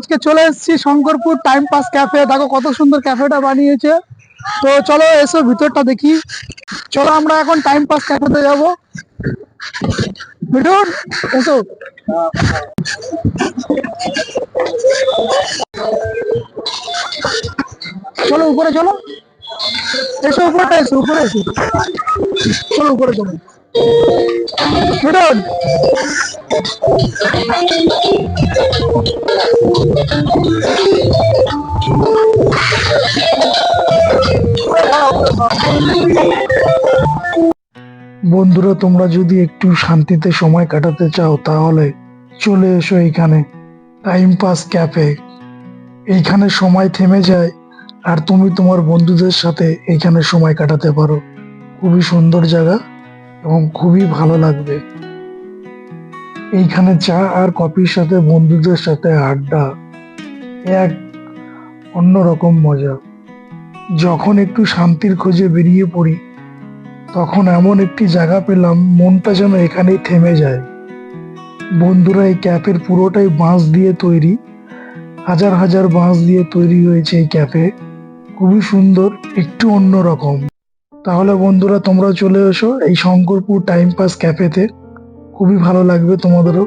আজকে চলে এসেছি শঙ্করপুর টাইম পাস ক্যাফে দেখো কত সুন্দর ক্যাফেটা বানিয়েছে। তো চলো এসো ভিতরটা দেখি। চলো আমরা এখন টাইম পাস ক্যাফেতে যাব। মিঠুন এসো। চলো উপরে, চলো। এসো উপরে এসো উপরে এসো। চলো উপরে, চলো। বন্ধুরা, তোমরা যদি একটু শান্তিতে সময় কাটাতে চাও, তাহলে চলে এসো এইখানে টাইম পাস ক্যাফে এইখানে সময় থেমে যায়, আর তুমি তোমার বন্ধুদের সাথে এইখানে সময় কাটাতে পারো। খুবই সুন্দর জায়গা। এবং খুবই ভালো লাগবে। এইখানে চা আর কফির সাথে বন্ধুদের সাথে আড্ডা এক অন্যরকম মজা। যখন একটু শান্তির খোঁজে বেরিয়ে পড়ি, তখন এমন একটি জায়গা পেলাম, মনটা যেন এখানেই থেমে যায়। বন্ধুরা, এই ক্যাফের পুরোটাই বাঁশ দিয়ে তৈরি। হাজার হাজার বাঁশ দিয়ে তৈরি হয়েছে এই ক্যাফে। খুবই সুন্দর, একটু অন্যরকম তাহলে বন্ধুরা তোমরা চলে এসো এই শঙ্করপুর টাইম পাস ক্যাফেতে খুবই ভালো লাগবে তোমাদেরও।